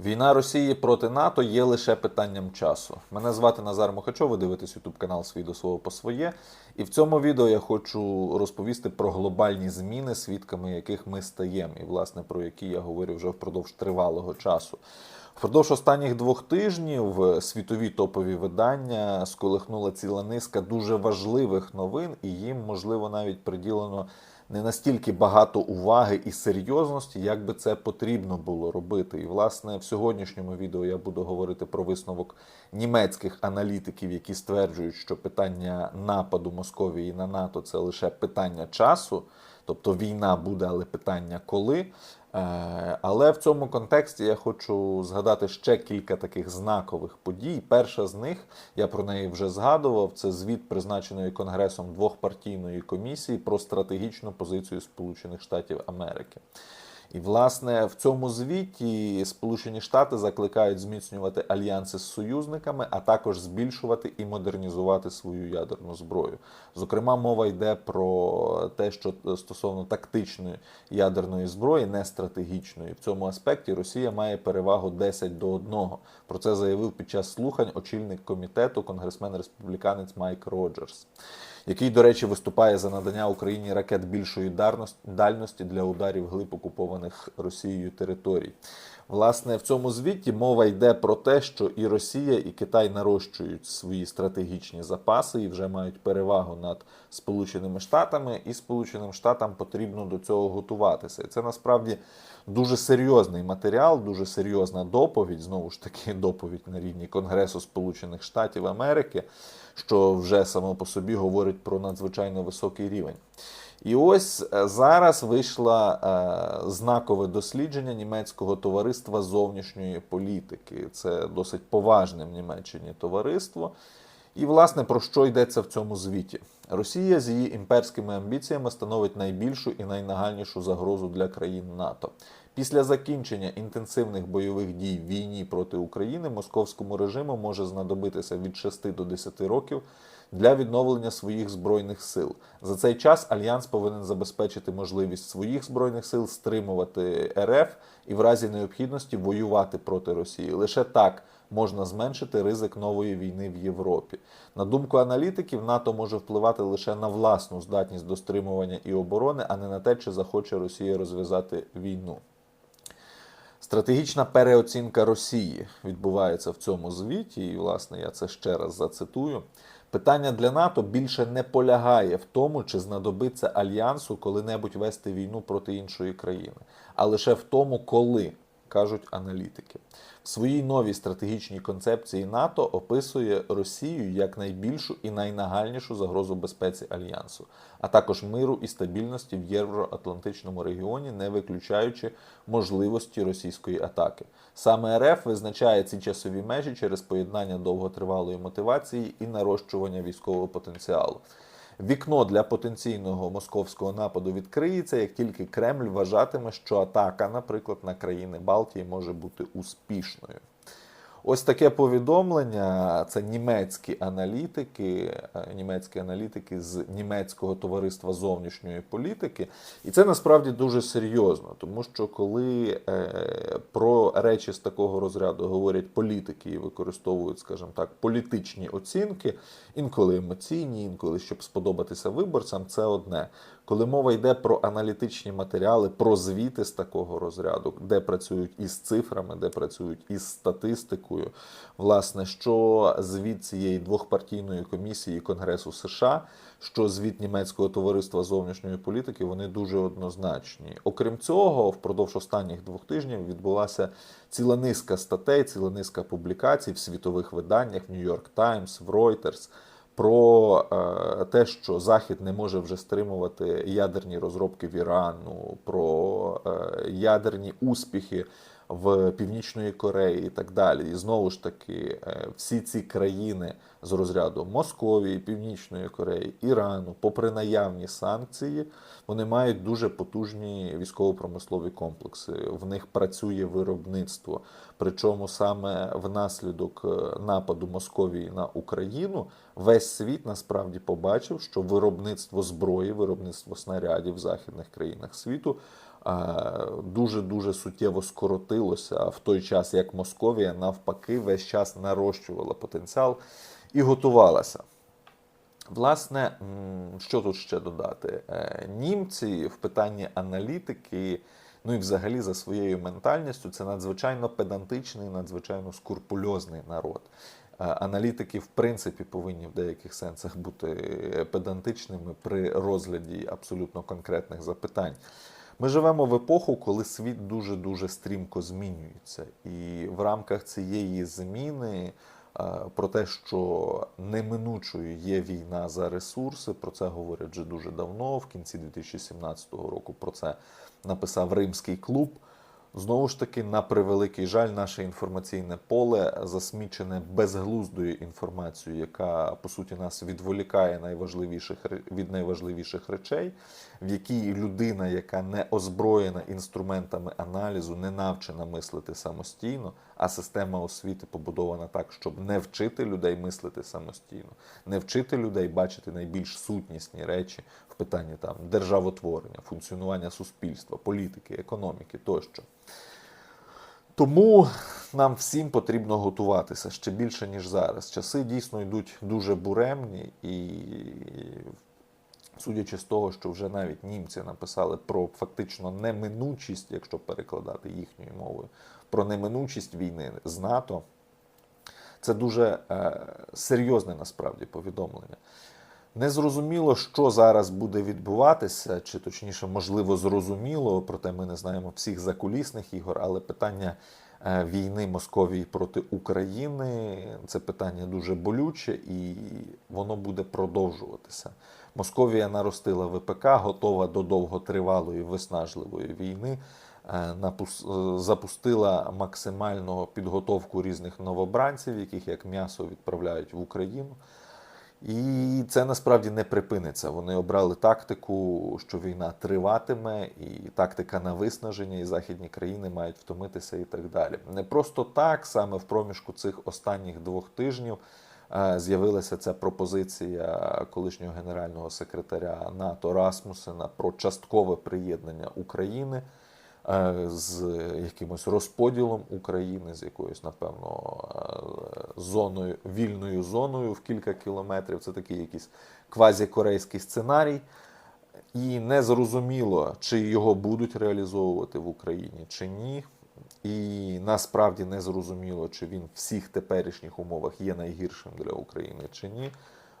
Війна Росії проти НАТО є лише питанням часу. Мене звати Назар Мохачов, ви дивитесь YouTube канал «Свій до свого по своє. І в цьому відео я хочу розповісти про глобальні зміни, свідками яких ми стаємо, і власне про які я говорю вже впродовж тривалого часу. Впродовж останніх двох тижнів світові топові видання сколихнула ціла низка дуже важливих новин, і їм можливо навіть приділено не настільки багато уваги і серйозності, як би це потрібно було робити. І власне в сьогоднішньому відео я буду говорити про висновок німецьких аналітиків, які стверджують, що питання нападу Московії на НАТО це лише питання часу, тобто війна буде, але питання коли. Е, Але в цьому контексті я хочу згадати ще кілька таких знакових подій. Перша з них, я про неї вже згадував, це звіт призначеної Конгресом двохпартійної комісії про стратегічну позицію Сполучених Штатів Америки. І, власне, в цьому звіті Сполучені Штати закликають зміцнювати альянси з союзниками, а також збільшувати і модернізувати свою ядерну зброю. Зокрема, мова йде про те, що стосовно тактичної ядерної зброї, не стратегічної. В цьому аспекті Росія має перевагу 10 до 1. Про це заявив під час слухань очільник комітету, конгресмен-республіканець Майк Роджерс який, до речі, виступає за надання Україні ракет більшої дальності для ударів глиб окупованих Росією територій. Власне, в цьому звіті мова йде про те, що і Росія, і Китай нарощують свої стратегічні запаси і вже мають перевагу над Сполученими Штатами, і Сполученим Штатам потрібно до цього готуватися. І це насправді дуже серйозний матеріал, дуже серйозна доповідь. Знову ж таки, доповідь на рівні Конгресу Сполучених Штатів Америки, що вже само по собі говорить про надзвичайно високий рівень. І ось зараз вийшло знакове дослідження німецького товариства зовнішньої політики. Це досить поважне в Німеччині товариство. І, власне, про що йдеться в цьому звіті? Росія з її імперськими амбіціями становить найбільшу і найнагальнішу загрозу для країн НАТО. Після закінчення інтенсивних бойових дій в війні проти України московському режиму може знадобитися від 6 до 10 років для відновлення своїх збройних сил. За цей час альянс повинен забезпечити можливість своїх збройних сил стримувати РФ і в разі необхідності воювати проти Росії. Лише так можна зменшити ризик нової війни в Європі. На думку аналітиків, НАТО може впливати лише на власну здатність до стримування і оборони, а не на те, чи захоче Росія розв'язати війну. Стратегічна переоцінка Росії відбувається в цьому звіті, і, власне, я це ще раз зацитую. Питання для НАТО більше не полягає в тому, чи знадобиться альянсу коли-небудь вести війну проти іншої країни, а лише в тому, коли кажуть аналітики. В своїй новій стратегічній концепції НАТО описує Росію як найбільшу і найнагальнішу загрозу безпеці альянсу, а також миру і стабільності в євроатлантичному регіоні, не виключаючи можливості російської атаки. Саме РФ визначає ці часові межі через поєднання довготривалої мотивації і нарощування військового потенціалу. Вікно для потенційного московського нападу відкриється, як тільки Кремль вважатиме, що атака, наприклад, на країни Балтії може бути успішною. Ось таке повідомлення. Це німецькі аналітики, німецькі аналітики з німецького товариства зовнішньої політики. І це насправді дуже серйозно, тому що коли е, речі з такого розряду говорять політики і використовують, скажімо так, політичні оцінки, інколи емоційні, інколи щоб сподобатися виборцям, це одне. Коли мова йде про аналітичні матеріали, про звіти з такого розряду, де працюють із цифрами, де працюють із статистикою, власне, що звіт цієї двохпартійної комісії Конгресу США, що звіт німецького товариства зовнішньої політики, вони дуже однозначні. Окрім цього, впродовж останніх двох тижнів відбулася ціла низка статей, ціла низка публікацій в світових виданнях в York Times, в Reuters, про е, те, що Захід не може вже стримувати ядерні розробки в Ірану, про е, ядерні успіхи в Північної Кореї і так далі. І знову ж таки, е, всі ці країни з розряду Московії, Північної Кореї, Ірану, попри наявні санкції, вони мають дуже потужні військово-промислові комплекси. В них працює виробництво. Причому саме внаслідок е, нападу Московії на Україну весь світ насправді побачив, що виробництво зброї, виробництво снарядів в західних країнах світу дуже дуже суттєво скоротилося в той час, як Московія навпаки весь час нарощувала потенціал і готувалася. Власне, що тут ще додати? Е, Німці в питанні аналітики, ну і взагалі за своєю ментальністю, це надзвичайно педантичний, надзвичайно скурпульозний народ. Е, Аналітики, в принципі, повинні в деяких сенсах бути педантичними при розгляді абсолютно конкретних запитань. Ми живемо в епоху, коли світ дуже дуже стрімко змінюється, і в рамках цієї зміни е, про те, що неминучою є війна за ресурси, про це говорять вже дуже давно. В кінці 2017 року про це написав Римський клуб. Знову ж таки, на превеликий жаль, наше інформаційне поле засмічене безглуздою інформацією, яка по суті нас відволікає найважливіших від найважливіших речей, в якій людина, яка не озброєна інструментами аналізу, не навчена мислити самостійно, а система освіти побудована так, щоб не вчити людей мислити самостійно, не вчити людей бачити найбільш сутнісні речі в питанні там державотворення, функціонування суспільства, політики, економіки тощо. Тому нам всім потрібно готуватися ще більше, ніж зараз. Часи дійсно йдуть дуже буремні, і судячи з того, що вже навіть німці написали про фактично неминучість, якщо перекладати їхньою мовою, про неминучість війни з НАТО, це дуже е, серйозне насправді повідомлення. Незрозуміло, що зараз буде відбуватися, чи точніше, можливо, зрозуміло, проте ми не знаємо всіх закулісних ігор, але питання е, війни Московії проти України це питання дуже болюче і воно буде продовжуватися. Московія наростила ВПК, готова до довготривалої виснажливої війни. е, е, Запустила максимальну підготовку різних новобранців, яких як м'ясо відправляють в Україну. І це насправді не припиниться. Вони обрали тактику, що війна триватиме, і тактика на виснаження, і західні країни мають втомитися і так далі. Не просто так, саме в проміжку цих останніх двох тижнів е, з'явилася ця пропозиція колишнього генерального секретаря НАТО Расмусена про часткове приєднання України е, з якимось розподілом України, з якоюсь, напевно, е, зоною, вільною зоною в кілька кілометрів. Це такий якийсь квазікорейський сценарій. І не зрозуміло, чи його будуть реалізовувати в Україні, чи ні. І насправді не зрозуміло, чи він в всіх теперішніх умовах є найгіршим для України, чи ні.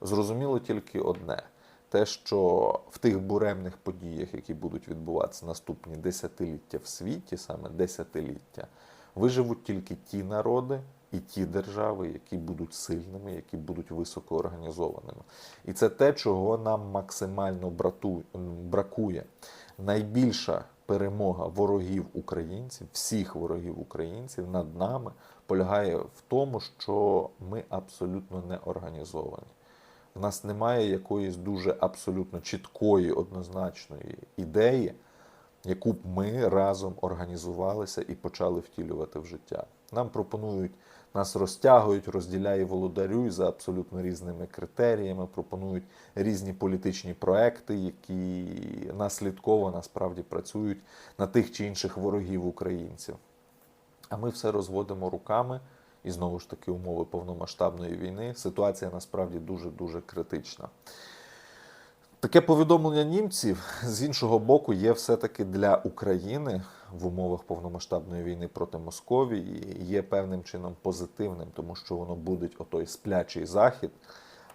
Зрозуміло тільки одне: те, що в тих буремних подіях, які будуть відбуватися наступні десятиліття в світі, саме десятиліття, виживуть тільки ті народи і ті держави, які будуть сильними, які будуть високоорганізованими. І це те, чого нам максимально брату- бракує. Найбільша перемога ворогів українців, всіх ворогів українців над нами полягає в тому, що ми абсолютно не організовані. В нас немає якоїсь дуже абсолютно чіткої, однозначної ідеї, яку б ми разом організувалися і почали втілювати в життя. Нам пропонують, нас розтягують, розділяє володарюй за абсолютно різними критеріями, пропонують різні політичні проекти, які наслідково насправді працюють на тих чи інших ворогів українців. А ми все розводимо руками. І знову ж таки, умови повномасштабної війни. Ситуація насправді дуже дуже критична. Таке повідомлення німців з іншого боку є все-таки для України в умовах повномасштабної війни проти Московії є певним чином позитивним, тому що воно буде отой сплячий захід,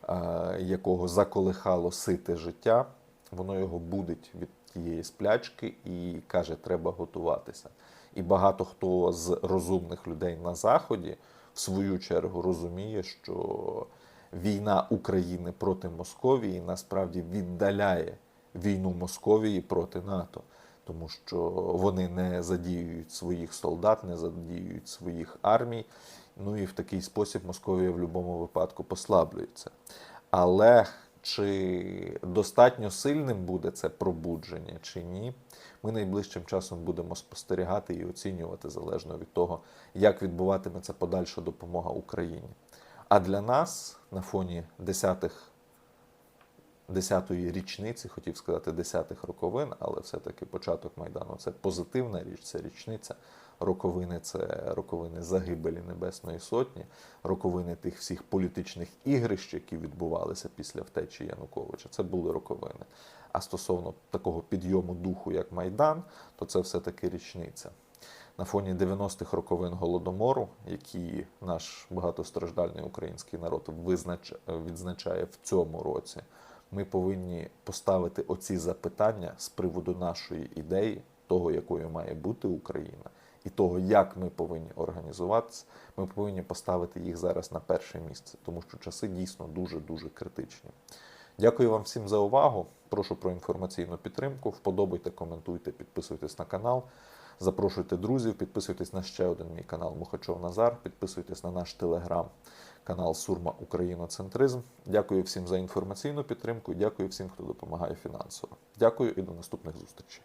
е, якого заколихало сите життя. Воно його будить від тієї сплячки і каже, треба готуватися. І багато хто з розумних людей на заході в свою чергу розуміє, що війна України проти Московії насправді віддаляє війну Московії проти НАТО, тому що вони не задіюють своїх солдат, не задіюють своїх армій. Ну і в такий спосіб Московія в будь-якому випадку послаблюється. Але чи достатньо сильним буде це пробудження, чи ні, ми найближчим часом будемо спостерігати і оцінювати залежно від того, як відбуватиметься подальша допомога Україні. А для нас на фоні десятих 10-ї річниці, хотів сказати 10-х роковин, але все-таки початок Майдану це позитивна річ, це річниця. Роковини це роковини загибелі Небесної Сотні, роковини тих всіх політичних ігрищ, які відбувалися після втечі Януковича. Це були роковини. А стосовно такого підйому духу, як Майдан, то це все-таки річниця. На фоні 90-х роковин голодомору, які наш багатостраждальний український народ визнач... відзначає в цьому році, ми повинні поставити оці запитання з приводу нашої ідеї, того, якою має бути Україна, і того, як ми повинні організуватися. Ми повинні поставити їх зараз на перше місце, тому що часи дійсно дуже дуже критичні. Дякую вам всім за увагу. Прошу про інформаційну підтримку. Вподобайте, коментуйте, підписуйтесь на канал. Запрошуйте друзів, підписуйтесь на ще один мій канал Мухачов Назар, підписуйтесь на наш телеграм канал Сурма Україноцентризм. Дякую всім за інформаційну підтримку. Дякую всім, хто допомагає фінансово. Дякую і до наступних зустрічей.